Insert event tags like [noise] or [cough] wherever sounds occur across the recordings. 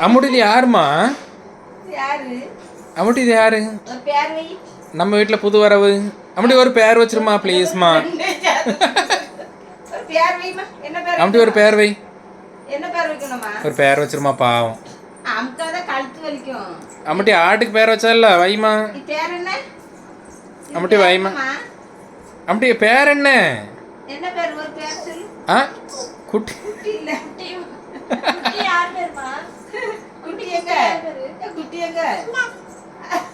அம்முட்டி இது யாருமா? யாரு? அம்முட்டி இது யாரு நம்ம வீட்டில் புது வரவு. அம்முட்டி ஒரு பேர் வச்சிருமா ப்ளீஸ்மா அம்முட்டி ஒரு பேர் வை. ஒரு பேர் வச்சிருமா பாவம். அம்முட்டி ஆட்டுக்கு பேர் வச்சால வைமா? அம்முட்டி பேர் வைமா? அம்முட்டி பேர் என்ன? ஆ? குட்டி. குட்டி யார் பேருமா? எங்க ஏ, குட்டி எங்க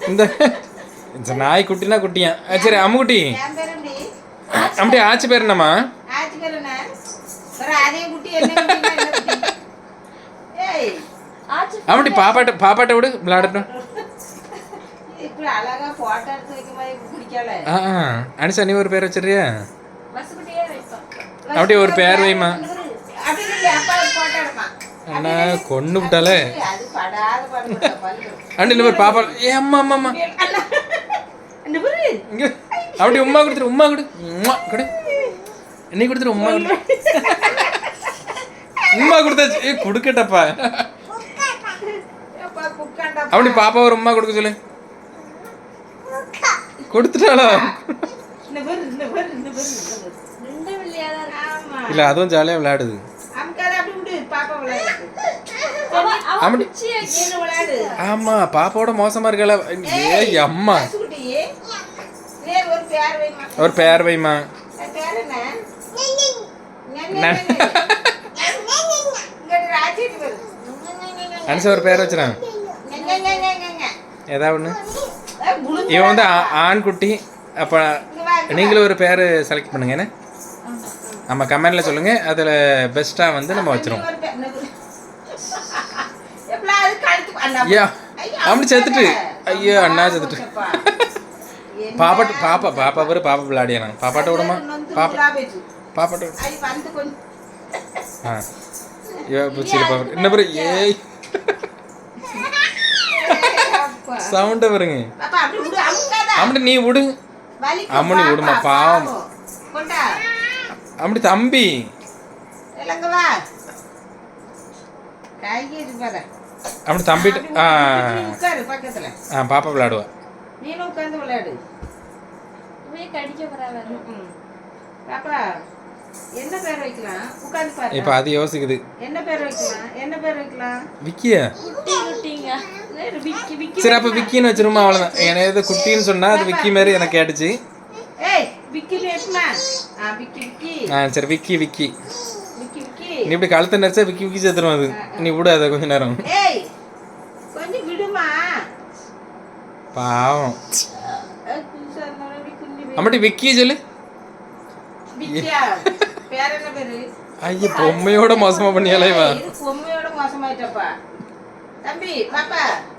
இந்த இந்த நாய் குட்டினா குட்டியா? சரி அம்முக்குட்டி அம்முட்டி ஆச்சி பேர் என்னம்மா? ஆச்சு பேர் என்ன? அதே குட்டி என்ன பாப்பாட்ட பாப்பாட்ட விடு விளையாடட்டும். அனிஷா நீ ஒரு பேர் வைப்போம். அப்படியே ஒரு பேர் வைமா அப்படி இல்லை அப்பா ஒரு போட்டோ எடுப்பான் அண்ணா கொண்டு விட்டாலே. அது படாத பாடுபட்ட பல்லு அண்டி இந்த மாதிரி பாப்பா ஏ அம்மா அம்மா அம்மா. அண்ணா, அப்படி உம்மா கொடுத்துரு உம்மா கொடு. உம்மா கொடு. நீ கொடுத்துரு உம்மா கொடு. உம்மா கொடுத்தாச்சு. ஏ கொடுக்கட்டப்பா. அப்படி பாப்பா ஒரு உம்மா கொடுக்க சொல்லு. கொடுத்துட்டாளா? இந்த பாரு இந்த பாரு இந்த பாரு இந்த பாரு ரெண்டு வெள்ளியா தான் இருக்கு. ஆமா இல்ல அதுவும் ஜாலியா விளையாடுது அமுக்காத அப்படி விடு பாப்பா விளையாடு அவ- அவ அப்படி குச்சியை என்ன விளையாடு ஆமா பாப்பாவோட மோசமா இருக்கல. ஏய் அம்மா. ஒரு பேர் வைமா. ஒரு பேர் வைமா. அது பேர் என்ன? நன்- இங்க ராஜிட்டு பாரு. அனிஷா ஒரு பேர் வச்சுறான். ஏதாவது ஒன்று இவன் வந்து ஆ- ஆண் குட்டி அப்போ நீங்களும் ஒரு பேர் செலக்ட் பண்ணுங்க என்ன? ஆமாம் கமெண்டில் சொல்லுங்கள் அதில் பெஸ்ட்டாக வந்து நம்ம வச்சிருவோம். ஐயா அப்படி செத்துட்டு. ஐயோ அண்ணா செத்துட்டு. [laughs] பாப்பாட்டு பாப்பா பாப்பா பேர் பாப்பா விளையாடியானா பாப்பாட்ட விடுமா? பாப்பா. பாப்பாட்ட விடு. ஆ. பூச்சியில் [laughs] பாப்பா என்ன பேர் ஏய். சவுண்டை பாருங்க. அப்படி நீ விடு. அம்மனி விடுமா, பாவம். அப்படி தம்பி. அப்படி தம்பிட்டு ஆ. ஆ. பாப்பா விளையாடுவா. நீனும் உட்காந்து விளையாடு. பாப்பா என்ன பேர் வைக்கலாம்? உட்காந்து பாரு இப்போ அது யோசிக்குது. என்ன பேர் வைக்கலாம்? என்ன பேர் வைக்கலாம்? விக்கியா? சரி அப்போ விக்கின்னு வச்சிருமா அவ்வளோதான் எனக்கு எது குட்டின்னு சொன்னா அது விக்கி மாதிரி எனக்கு கேட்டுச்சு. ஏய் விக்கி வேணுமா ஆ விக்கி விக்கி. ஆ சரி விக்கி விக்கி. நீ இப்படி கழுத்தை நடிச்சா விக்கி விக்கி செத்துரும் அது. நீ விடு அதை கொஞ்ச நேரம். கொஞ்சம் விடுமா? பாவம். வி- அம்மாட்டி விக்கி சொல்லு. ஐயோ பொம்மையோட மோசமா பண்ணியாலே இது பொம்மையோட மோசமாயிட்டப்பா. தம்பி பாப்பா